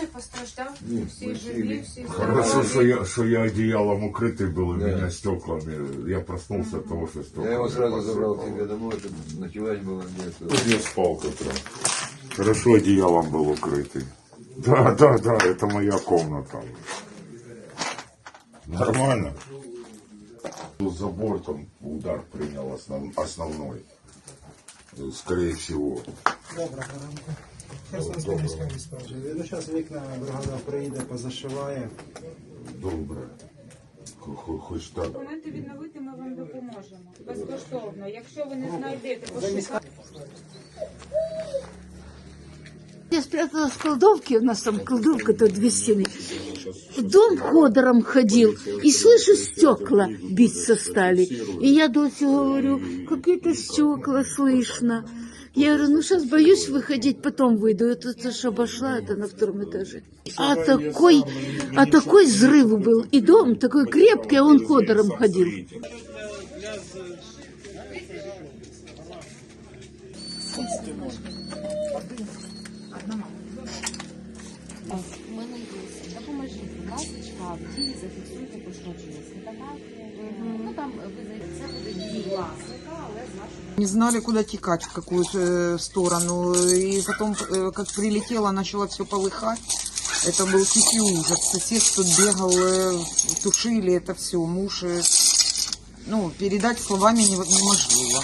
Не постраждав, Ні, всі ми живі, цілі. всі Хорошо, здорові. что я, что я одеялом укрытый был, и Да. меня стеклами. Я проснулся от того, что стеклами Я его сразу забрал к посыпало. себе домой, чтобы ночевать было где-то. Тут я спал как раз. Хорошо одеялом был укрытый. Да, да, да, это моя комната. Нормально. Тут За бортом удар принял основ- основной. Э, Скорее всего. Доброго ранку. Херсонська міська міська. Ну, зараз вікна бригада приїде, позашиває. Добре. Хо- хо- Хоч так. Документи відновити ми вам допоможемо. Безкоштовно. Якщо ви не знайдете, пошукайте. Я спряталась в кладовке, у нас там кладовка-то две стены. Дом ходором ходил, и слышу, стекла биться стали. И я Досе говорю, какие-то стекла слышно. Я говорю, ну сейчас боюсь выходить, потом выйду. Это, это ж обошла, это на втором этаже. А такой, а такой взрыв был. И дом такой крепкий, а он ходором ходил. У мене є. Допоможіть, будь ласка, в дії зафіксуйте пошкодження фотографії. Ну там ви зайдете, це буде дії власника, але з вашого Не знали, куда текать, в какую э, сторону. И потом, э, как прилетело, начало все полыхать. Это был тихий ужас. Сосед тут бегал, э, тушили это все. Муж, э, ну, передать словами не- неможливо.